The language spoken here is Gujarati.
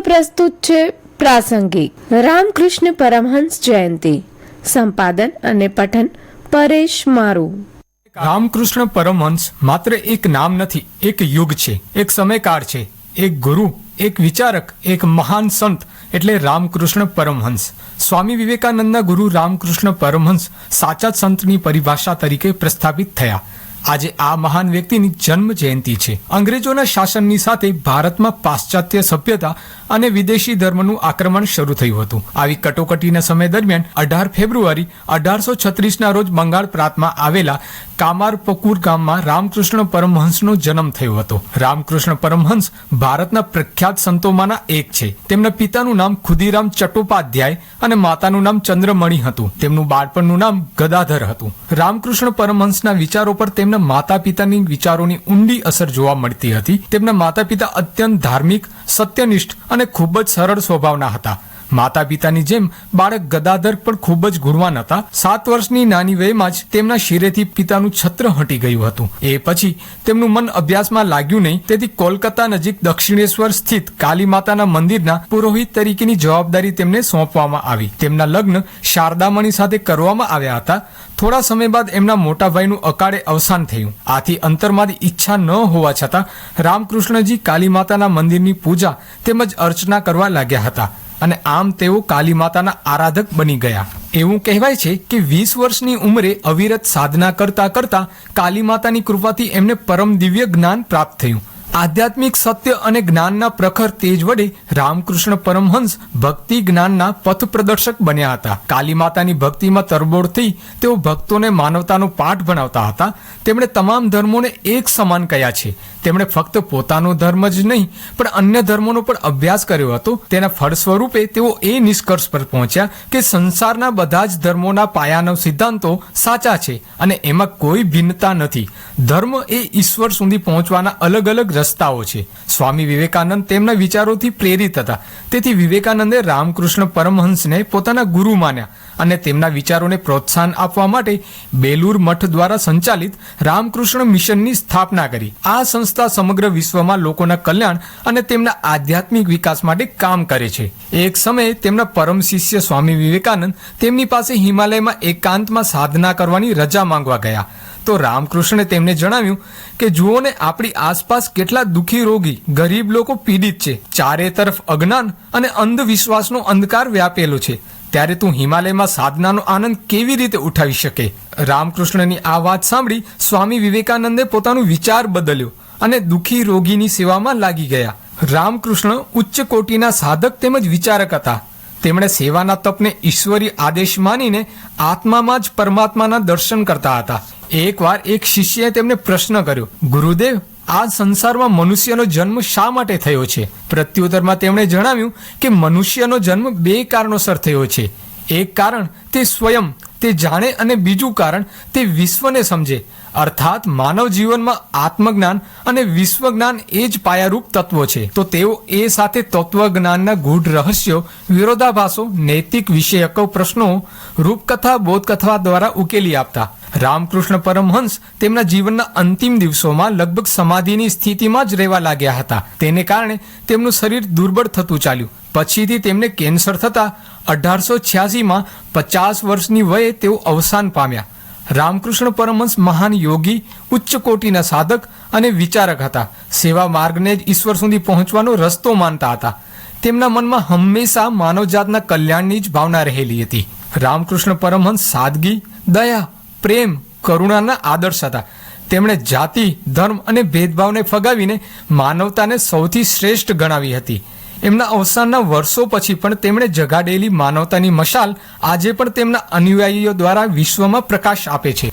પ્રસ્તુત છે પ્રાસંગિક. રામકૃષ્ણ પરમહંસ જયંતિ. સંપાદન અને પઠન પરેશ મારુ. રામકૃષ્ણ પરમહંસ માત્ર એક નામ નથી, એક યુગ છે, એક સમયકાળ છે, એક ગુરુ, એક વિચારક, એક મહાન સંત એટલે રામકૃષ્ણ પરમહંસ. સ્વામી વિવેકાનંદના ગુરુ રામકૃષ્ણ પરમહંસ સાચા સંતની પરિભાષા તરીકે પ્રસ્થાપિત થયા. આજે આ મહાન વ્યક્તિની જન્મ જયંતિ છે. અંગ્રેજોના શાસનની સાથે ભારતમાં પાશ્ચાત્ય સભ્યતા અને વિદેશી ધર્મનું આક્રમણ શરૂ થયું હતું. આવી કટોકટીના સમય દરમિયાન અઢાર ફેબ્રુઆરી અઢારસો છત્રીસના રોજ બંગાળ પ્રાંતમાં આવેલા કામારપકુર ગામમાં રામકૃષ્ણ પરમહંસનો જન્મ થયો હતો. રામકૃષ્ણ પરમહંસ ભારતના પ્રખ્યાત સંતોમાંના એક છે. તેમના પિતાનું નામ ખુદીરામ ચટ્ટોપાધ્યાય અને માતાનું નામ ચંદ્રમણી હતું. તેમનું બાળપણનું નામ ગદાધર હતું. રામકૃષ્ણ પરમહંસના વિચારો પર તેમના માતા પિતાની વિચારોની ઊંડી અસર જોવા મળતી હતી. તેમના માતા પિતા અત્યંત ધાર્મિક, સત્યનિષ્ઠ અને ખૂબ જ સરળ સ્વભાવના હતા. માતા પિતાની જેમ બાળક ગદાધર પણ ખૂબ જ ગુણવાન હતા. સાત વર્ષની નાની વયમાં જ તેમના શિરેથી પિતાનું છત્ર હટી ગયું હતું. એ પછી તેમનું મન અભ્યાસમાં લાગ્યું નહીં, તેથી કોલકાતા નજીક દક્ષિણેશ્વર સ્થિત કાલી માતાના મંદિરના પુરોહિત તરીકેની જવાબદારી તેમને સોંપવામાં આવી. તેમના લગ્ન શારદામણી સાથે કરવામાં આવ્યા હતા. થોડા સમય બાદ એમના મોટા ભાઈનું અકાળે અવસાન થયું. આથી અંતરમાંથી ઈચ્છા ન હોવા છતાં રામકૃષ્ણજી કાલી માતાના મંદિરની પૂજા તેમજ અર્ચના કરવા લાગ્યા હતા અને આમ તેઓ કાલી માતાના આરાધક બની ગયા. એવું કહેવાય છે કે વીસ વર્ષની ઉંમરે અવિરત સાધના કરતા કરતા કાલી માતાની કૃપાથી એમને પરમ દિવ્ય જ્ઞાન પ્રાપ્ત થયું. આધ્યાત્મિક સત્ય અને જ્ઞાનના પ્રખર તેજ વડે રામકૃષ્ણ પરમહંસ ભક્તિ જ્ઞાનના પથ પ્રદર્શક બન્યા હતા. કાલી માતાની ભક્તિમાં તરબોળ થઈ તેઓ ભક્તોને માનવતાનો પાઠ ભણાવતા હતા. તેમણે તમામ ધર્મોને એક સમાન કયા છે. તેમણે ફક્ત પોતાનો ધર્મ જ નહીં, પણ અન્ય ધર્મોનો પણ અભ્યાસ કર્યો હતો. તેના ફળ સ્વરૂપે તેઓ એ નિષ્કર્ષ પર પહોંચ્યા કે સંસારના બધા જ ધર્મોના પાયાનો સિદ્ધાંતો સાચા છે અને એમાં કોઈ ભિન્નતા નથી. ધર્મ એ ઈશ્વર સુધી પહોંચવાના અલગ અલગ રસ્તાઓ છે. સ્વામી વિવેકાનંદ તેમના વિચારોથી પ્રેરિત હતા. તેથી વિવેકાનંદે રામકૃષ્ણ પરમહંસને પોતાના ગુરુ માન્યા અને તેમના વિચારોને પ્રોત્સાહન આપવા માટે બેલુર મઠ દ્વારા સંચાલિત રામકૃષ્ણ મિશનની સ્થાપના કરી. આ સંસ્થા સમગ્ર વિશ્વમાં લોકોના કલ્યાણ અને તેમના આધ્યાત્મિક વિકાસ માટે કામ કરે છે. એક સમયે તેમના પરમ શિષ્ય સ્વામી વિવેકાનંદ તેમની પાસે હિમાલયમાં એકાંતમાં સાધના કરવાની રજા માંગવા ગયા. તો રામકૃષ્ણે તેમને જણાવ્યું કે, જુઓ ને, આપણી આસપાસ કેટલા દુઃખી રોગી, ગરીબ લોકો પીડિત છે. ચારે તરફ અજ્ઞાન અને અંધવિશ્વાસનો અંધકાર વ્યાપેલો છે. ત્યારે તું હિમાલયમાં સાધનાનો આનંદ કેવી રીતે ઉઠાવી શકે? રામકૃષ્ણની આ વાત સાંભળી સ્વામી વિવેકાનંદે પોતાનું વિચાર બદલ્યો અને દુઃખી રોગીની સેવામાં લાગી ગયા. રામકૃષ્ણ ઉચ્ચ કોટીના સાધક તેમજ વિચારક હતા. તેમણે સેવાના તપને ઈશ્વરી આદેશ માનીને આત્મામાં જ પરમાત્માના દર્શન કરતા હતા. એકવાર એક શિષ્યએ તેમને પ્રશ્ન કર્યો, ગુરુદેવ, આ સંસારમાં મનુષ્યનો જન્મ શા માટે થયો છે? પ્રત્યુત્તરમાં તેમણે જણાવ્યું કે મનુષ્યનો જન્મ બે કારણોસર થયો છે. એક કારણ, તે સ્વયં, તે જાણે અને બીજું કારણ, તે વિશ્વને સમજે. અર્થાત માનવ જીવનમાં આત્મજ્ઞાન અને વિશ્વજ્ઞાન એ જ પાયારૂપ તત્વો છે. તો તેઓ એ સાથે તત્વજ્ઞાનના ગૂઢ રહસ્યો, વિરોધાભાસો, નૈતિક વિષયકો પ્રશ્નો, રૂપકથા, બોધકથા દ્વારા ઉકેલી આપતા. રામકૃષ્ણ પરમહંસ તેમના જીવનના અંતિમ દિવસોમાં લગભગ સમાધિની સ્થિતિમાં જ રહેવા લાગ્યા હતા. તેને કારણે તેમનું શરીર દુર્બળ થતું ચાલ્યું. પછીથી તેમને કેન્સર થતા અઢારસો છ્યાસીમાં પચાસ વર્ષની વયે તેઓ અવસાન પામ્યા. રામકૃષ્ણ પરમહંસ મહાન યોગી, ઉચ્ચ કોટીના સાધક અને વિચારક હતા. સેવા માર્ગને જ ઈશ્વર સુધી પહોંચવાનો રસ્તો માનતા હતા. તેમના મનમાં હંમેશા માનવજાતના કલ્યાણની જ ભાવના રહેલી હતી. રામકૃષ્ણ પરમહંસ સાદગી, દયા પ્રેમ, કરુણાના આદર્શ હતા. તેમણે જાતિ, ધર્મ અને ભેદભાવને ફગાવીને માનવતાને સૌથી શ્રેષ્ઠ ગણાવી હતી. એમના અવસાનના વર્ષો પછી પણ તેમણે જગાડેલી માનવતાની મશાલ આજે પણ તેમના અનુયાયીઓ દ્વારા વિશ્વમાં પ્રકાશ આપે છે.